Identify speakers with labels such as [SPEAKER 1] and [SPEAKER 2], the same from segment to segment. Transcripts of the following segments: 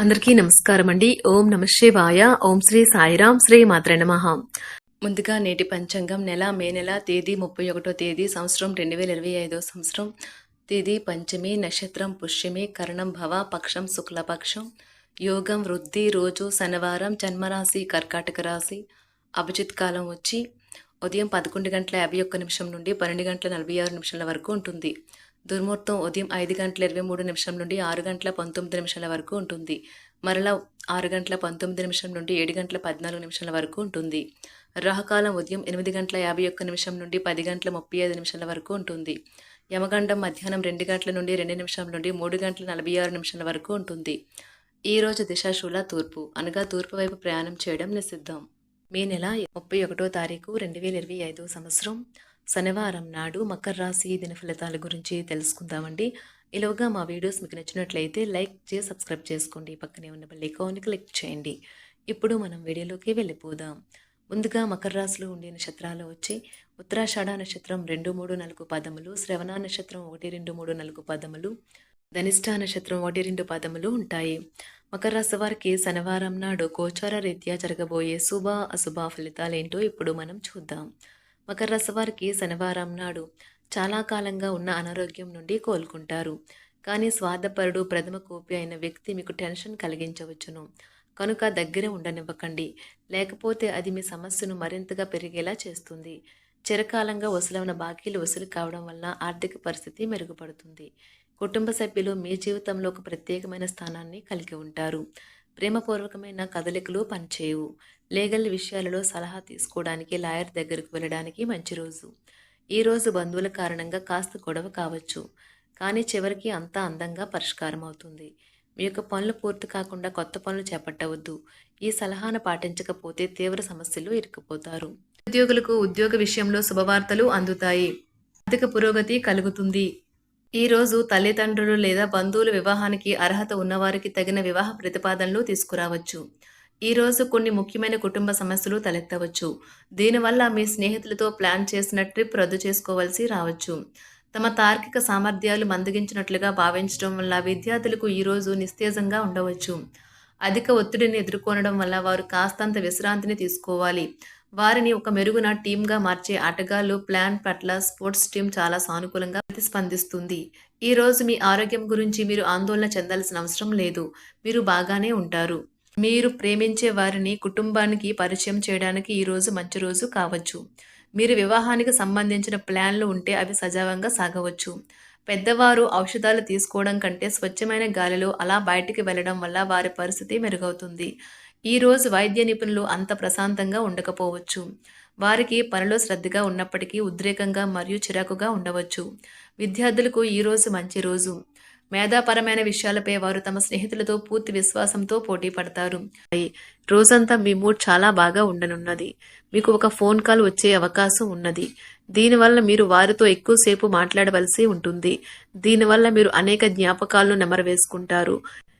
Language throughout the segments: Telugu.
[SPEAKER 1] అందరికీ నమస్కారం అండి ఓం నమ శివాయ. ఓం శ్రీ సాయిరాం శ్రీ మాత్ర నమః. ముందుగా నేటి పంచాంగం నెల మే నెల తేదీ ముప్పై ఒకటో తేదీ సంవత్సరం రెండు వేల ఇరవై ఐదో సంవత్సరం. తేదీ పంచమి నక్షత్రం పుష్యమి కరణం భవ పక్షం శుక్లపక్షం. యోగం వృద్ధి రోజు శనివారం జన్మరాశి కర్కాటక రాశి. అభిజిత్ కాలం వచ్చి ఉదయం పదకొండు గంటల యాభై ఒక్క నిమిషం నుండి పన్నెండు గంటల నలభై ఆరు నిమిషాల వరకు ఉంటుంది. దుర్ముహూర్తం ఉదయం ఐదు గంటల ఇరవై మూడు నిమిషం నుండి ఆరు గంటల పంతొమ్మిది నిమిషాల వరకు ఉంటుంది. మరలా ఆరు గంటల పంతొమ్మిది నిమిషం నుండి ఏడు గంటల పద్నాలుగు నిమిషాల వరకు ఉంటుంది. రాహకాలం ఉదయం ఎనిమిది గంటల యాభై ఒక్క నిమిషం నుండి పది గంటల ముప్పై ఐదు నిమిషాల వరకు ఉంటుంది. యమగండం మధ్యాహ్నం రెండు గంటల నుండి రెండు నిమిషం నుండి మూడు గంటల నలభై ఆరు నిమిషాల వరకు ఉంటుంది. ఈ రోజు దిశాశూల తూర్పు అనగా తూర్పు వైపు ప్రయాణం చేయడం నిషిద్ధం. మే నెల ముప్పై ఒకటో తారీఖు రెండు వేల ఇరవై ఐదో సంవత్సరం శనివారం నాడు మకర రాశి దిన ఫలితాల గురించి తెలుసుకుందామండి. ఇలాగా మా వీడియోస్ మీకు నచ్చినట్లయితే లైక్ చేసి సబ్స్క్రైబ్ చేసుకోండి. పక్కనే ఉన్న బెల్ ఐకాన్ని క్లిక్ చేయండి. ఇప్పుడు మనం వీడియోలోకి వెళ్ళిపోదాం. ముందుగా మకర రాశిలో ఉండే నక్షత్రాలు వచ్చి ఉత్తరాషాఢ నక్షత్రం రెండు మూడు నాలుగు పదములు శ్రవణ నక్షత్రం ఒకటి రెండు మూడు నాలుగు పదములు ధనిష్ట నక్షత్రం ఒకటి రెండు పదములు ఉంటాయి. మకర రాశి వారికి శనివారం నాడు గోచార రీత్యా జరగబోయే శుభ అశుభ ఫలితాలేంటో ఇప్పుడు మనం చూద్దాం. మకర రాశి వారికి శనివారం నాడు చాలా కాలంగా ఉన్న అనారోగ్యం నుండి కోలుకుంటారు. కానీ స్వార్థపరుడు ప్రథమ కోపి అయిన వ్యక్తి మీకు టెన్షన్ కలిగించవచ్చును. కనుక దగ్గర ఉండనివ్వకండి. లేకపోతే అది మీ సమస్యను మరింతగా పెరిగేలా చేస్తుంది. చిరకాలంగా వసూలైన బాకీలు వసూలు కావడం వల్ల ఆర్థిక పరిస్థితి మెరుగుపడుతుంది. కుటుంబ సభ్యులు మీ జీవితంలో ఒక ప్రత్యేకమైన స్థానాన్ని కలిగి ఉంటారు. ప్రేమపూర్వకమైన కదలికలు పనిచేయవు. లీగల్ విషయాలలో సలహా తీసుకోవడానికి లాయర్ దగ్గరకు వెళ్ళడానికి మంచి రోజు. ఈ రోజు బంధువుల కారణంగా కాస్త గొడవ కావచ్చు. కానీ చివరికి అంతా అందంగా పరిష్కారం అవుతుంది. మీ యొక్క పనులు పూర్తి కాకుండా కొత్త పనులు చేపట్టవద్దు. ఈ సలహాను పాటించకపోతే తీవ్ర సమస్యలు ఇరుక్కుపోతారు. ఉద్యోగులకు ఉద్యోగ విషయంలో శుభవార్తలు అందుతాయి. ఆర్థిక పురోగతి కలుగుతుంది. ఈ రోజు తల్లిదండ్రులు లేదా బంధువుల వివాహానికి అర్హత ఉన్నవారికి తగిన వివాహ ప్రతిపాదనలు తీసుకురావచ్చు. ఈ రోజు కొన్ని ముఖ్యమైన కుటుంబ సమస్యలు తలెత్తవచ్చు. దీనివల్ల మీ స్నేహితులతో ప్లాన్ చేసిన ట్రిప్ రద్దు చేసుకోవాల్సి రావచ్చు. తమ తార్కిక సామర్థ్యాలు మందగించినట్లుగా భావించడం వల్ల విద్యార్థులకు ఈరోజు నిస్తేజంగా ఉండవచ్చు. అధిక ఒత్తిడిని ఎదుర్కొనడం వల్ల వారు కాస్తంత విశ్రాంతిని తీసుకోవాలి. వారిని ఒక మెరుగున టీంగా మార్చే ఆటగాళ్ళు ప్లాన్ పట్ల స్పోర్ట్స్ టీం చాలా సానుకూలంగా ప్రతిస్పందిస్తుంది. ఈ రోజు మీ ఆరోగ్యం గురించి మీరు ఆందోళన చెందాల్సిన అవసరం లేదు. మీరు బాగానే ఉంటారు. మీరు ప్రేమించే వారిని కుటుంబానికి పరిచయం చేయడానికి ఈ రోజు మంచి రోజు కావచ్చు. మీరు వివాహానికి సంబంధించిన ప్లాన్లు ఉంటే అవి సజావంగా సాగవచ్చు. పెద్దవారు ఔషధాలు తీసుకోవడం కంటే స్వచ్ఛమైన గాలిలో అలా బయటికి వెళ్ళడం వల్ల వారి పరిస్థితి మెరుగవుతుంది. ఈ రోజు వైద్య నిపుణులు అంత ప్రశాంతంగా ఉండకపోవచ్చు. వారికి పనిలో శ్రద్ధగా ఉన్నప్పటికీ ఉద్రేకంగా మరియు చిరాకుగా ఉండవచ్చు. విద్యార్థులకు ఈ రోజు మంచి రోజు. మేధాపరమైన విషయాలపై వారు తమ స్నేహితులతో పూర్తి విశ్వాసంతో పోటీ పడతారు. రోజంతా మీ మూడ్ చాలా బాగా ఉండనున్నది. మీకు ఒక ఫోన్ కాల్ వచ్చే అవకాశం ఉన్నది. దీనివల్ల మీరు వారితో ఎక్కువసేపు మాట్లాడవలసి ఉంటుంది. దీనివల్ల మీరు అనేక జ్ఞాపకాలను నెమరవేసుకుంటారు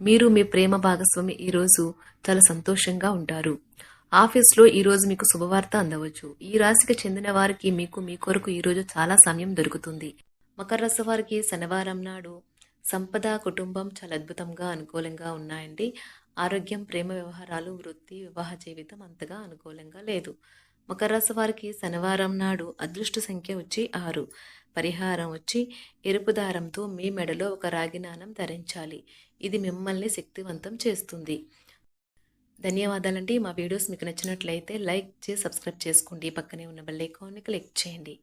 [SPEAKER 1] మీరు మీ ప్రేమ భాగస్వామి ఈ రోజు చాలా సంతోషంగా ఉంటారు. ఆఫీస్లో ఈ రోజు మీకు శుభవార్త అందవచ్చు. ఈ రాశికి చెందిన వారికి మీకు మీ కొరకు ఈ రోజు చాలా సమయం దొరుకుతుంది. మకర రాశి వారికి శనివారం నాడు సంపద కుటుంబం చాలా అద్భుతంగా అనుకూలంగా ఉన్నాయండి. ఆరోగ్యం ప్రేమ వ్యవహారాలు వృత్తి వివాహ జీవితం అంతగా అనుకూలంగా లేదు. మకర రాశి వారికి శనివారం నాడు అదృష్ట సంఖ్య వచ్చి ఆరు. పరిహారం వచ్చి ఎరుపు దారంతో మీ మెడలో ఒక రాగినానం ధరించాలి. ఇది మిమ్మల్ని శక్తివంతం చేస్తుంది. ధన్యవాదాలండి. మా వీడియోస్ మీకు నచ్చినట్లయితే లైక్ చేసి సబ్స్క్రైబ్ చేసుకోండి. పక్కనే ఉన్న బెల్ ఐకాన్ని క్లిక్ చేయండి.